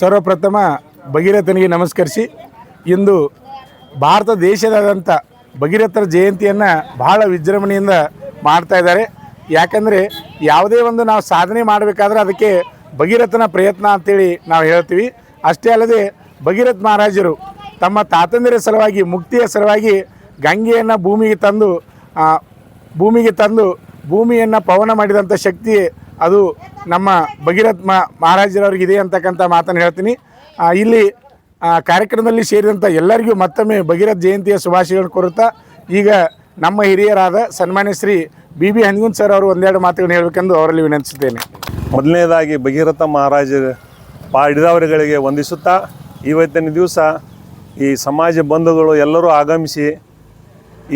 ಸರ್ವಪ್ರಥಮ ಭಗೀರಥನಿಗೆ ನಮಸ್ಕರಿಸಿ. ಇಂದು ಭಾರತ ದೇಶದಾದಂಥ ಭಗೀರಥರ ಜಯಂತಿಯನ್ನು ಬಹಳ ವಿಜೃಂಭಣೆಯಿಂದ ಮಾಡ್ತಾ ಇದ್ದಾರೆ. ಯಾಕಂದರೆ ಯಾವುದೇ ಒಂದು ನಾವು ಸಾಧನೆ ಮಾಡಬೇಕಾದ್ರೆ ಅದಕ್ಕೆ ಭಗೀರಥನ ಪ್ರಯತ್ನ ಅಂತೇಳಿ ನಾವು ಹೇಳ್ತೀವಿ. ಅಷ್ಟೇ ಅಲ್ಲದೆ ಭಗೀರಥ ಮಹಾರಾಜರು ತಮ್ಮ ತಾತಂದಿರ ಸಲುವಾಗಿ, ಮುಕ್ತಿಯ ಸಲುವಾಗಿ ಗಂಗೆಯನ್ನು ಭೂಮಿಗೆ ತಂದು ಭೂಮಿಗೆ ತಂದು ಭೂಮಿಯನ್ನು ಪವನ ಮಾಡಿದಂಥ ಶಕ್ತಿ ಅದು ನಮ್ಮ ಭಗೀರಥ ಮ, ಮಹಾರಾಜರವ್ರಿಗಿದೆ ಅಂತಕ್ಕಂಥ ಮಾತನ್ನು ಹೇಳ್ತೀನಿ. ಇಲ್ಲಿ ಕಾರ್ಯಕ್ರಮದಲ್ಲಿ ಸೇರಿದಂಥ ಎಲ್ಲರಿಗೂ ಮತ್ತೊಮ್ಮೆ ಭಗೀರಥ ಜಯಂತಿಯ ಶುಭಾಶಯಗಳನ್ನು ಕೋರುತ್ತಾ, ಈಗ ನಮ್ಮ ಹಿರಿಯರಾದ ಸನ್ಮಾನ್ಯ Shri B B Hangun sir ಅವರು ಒಂದೆರಡು ಮಾತುಗಳನ್ನು ಹೇಳಬೇಕೆಂದು ಅವರಲ್ಲಿ ವಿನಂತಿಸುತ್ತೇನೆ. ಮೊದಲನೇದಾಗಿ ಭಗೀರಥ ಮಹಾರಾಜ ಪಾಡಿದವರುಗಳಿಗೆ ವಂದಿಸುತ್ತಾ ಇವತ್ತಿನ ದಿವಸ ಈ ಸಮಾಜ ಬಂಧುಗಳು ಎಲ್ಲರೂ ಆಗಮಿಸಿ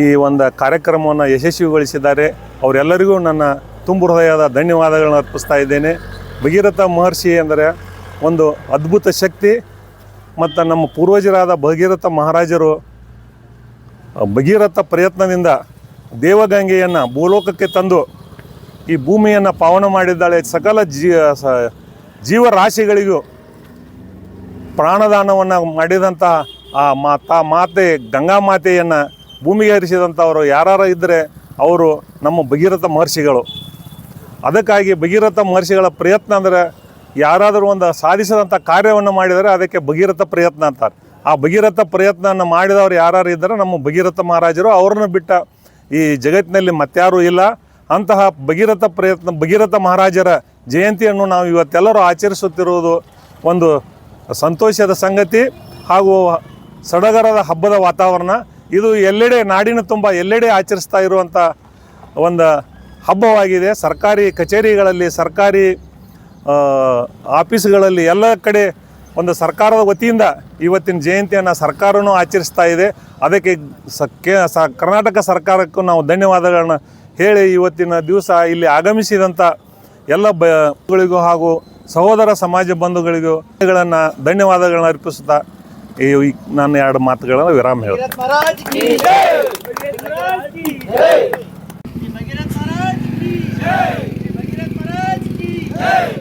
ಈ ಒಂದು ಕಾರ್ಯಕ್ರಮವನ್ನು ಯಶಸ್ವಿಗೊಳಿಸಿದ್ದಾರೆ. ಅವರೆಲ್ಲರಿಗೂ ನನ್ನ ತುಂಬು ಹೃದಯದ ಧನ್ಯವಾದಗಳನ್ನು ಅರ್ಪಿಸ್ತಾ ಇದ್ದೇನೆ. ಭಗೀರಥ ಮಹರ್ಷಿ ಅಂದರೆ ಒಂದು ಅದ್ಭುತ ಶಕ್ತಿ ಮತ್ತು ನಮ್ಮ ಪೂರ್ವಜರಾದ ಭಗೀರಥ ಮಹಾರಾಜರು ಭಗೀರಥ ಪ್ರಯತ್ನದಿಂದ ದೇವಗಂಗೆಯನ್ನು, ಭೂಲೋಕಕ್ಕೆ ತಂದು ಈ ಭೂಮಿಯನ್ನು ಪಾವನ ಮಾಡಿದ್ದಾಳೆ. ಸಕಲ ಜೀ ಜೀವರಾಶಿಗಳಿಗೂ ಪ್ರಾಣದಾನವನ್ನು ಮಾಡಿದಂತಹ ಆ ಮಾತಾ ಮಾತೆ, ಗಂಗಾ ಮಾತೆಯನ್ನು ಭೂಮಿಗೆ ಹರಿಸಿದಂಥವರು ಯಾರು ಇದ್ದರೆ ಅವರು ನಮ್ಮ ಭಗೀರಥ ಮಹರ್ಷಿಗಳು. ಅದಕ್ಕಾಗಿ ಭಗೀರಥ ಮಹರ್ಷಿಗಳ ಪ್ರಯತ್ನ ಅಂದರೆ ಯಾರಾದರೂ ಒಂದು ಸಾಧಿಸಿದಂಥ ಕಾರ್ಯವನ್ನು ಮಾಡಿದರೆ ಅದಕ್ಕೆ ಭಗೀರಥ ಪ್ರಯತ್ನ ಅಂತಾರೆ. ಆ ಭಗೀರಥ ಪ್ರಯತ್ನವನ್ನು ಮಾಡಿದವರು ಯಾರು ಇದ್ದರೆ? ನಮ್ಮ ಭಗೀರಥ ಮಹಾರಾಜರು. ಅವ್ರನ್ನ ಬಿಟ್ಟ ಈ ಜಗತ್ತಿನಲ್ಲಿ ಮತ್ಯಾರೂ ಇಲ್ಲ. ಅಂತಹ ಭಗೀರಥ ಪ್ರಯತ್ನ, ಭಗೀರಥ ಮಹಾರಾಜರ ಜಯಂತಿಯನ್ನು ನಾವು ಇವತ್ತೆಲ್ಲರೂ ಆಚರಿಸುತ್ತಿರುವುದು ಒಂದು ಸಂತೋಷದ ಸಂಗತಿ ಹಾಗೂ ಸಡಗರದ ಹಬ್ಬದ ವಾತಾವರಣ. ಇದು ಎಲ್ಲೆಡೆ ನಾಡಿನ ತುಂಬ ಎಲ್ಲೆಡೆ ಆಚರಿಸ್ತಾ ಇರುವಂಥ ಒಂದು ಹಬ್ಬವಾಗಿದೆ. ಸರ್ಕಾರಿ ಕಚೇರಿಗಳಲ್ಲಿ, ಸರ್ಕಾರಿ ಆಫೀಸ್ಗಳಲ್ಲಿ ಎಲ್ಲ ಕಡೆ ಒಂದು ಸರ್ಕಾರದ ವತಿಯಿಂದ ಇವತ್ತಿನ ಜಯಂತಿಯನ್ನು ಸರ್ಕಾರವೂ ಆಚರಿಸ್ತಾ ಇದೆ. ಅದಕ್ಕೆ ಸ, ಕೇ, ಸ, ಕರ್ನಾಟಕ ಸರ್ಕಾರಕ್ಕೂ ನಾವು ಧನ್ಯವಾದಗಳನ್ನು ಹೇಳಿ ಇವತ್ತಿನ ದಿವಸ ಇಲ್ಲಿ ಆಗಮಿಸಿದಂಥ ಎಲ್ಲ ಬಗಳಿಗೂ ಹಾಗೂ ಸಹೋದರ ಸಮಾಜ ಬಂಧುಗಳಿಗೂ ಗಳನ್ನು ಧನ್ಯವಾದಗಳನ್ನ ಅರ್ಪಿಸುತ್ತಾ ಈ ನಾನು ಎರಡು ಮಾತುಗಳನ್ನು ವಿರಾಮ ಹೇಳ್ತೀನಿ. Hey!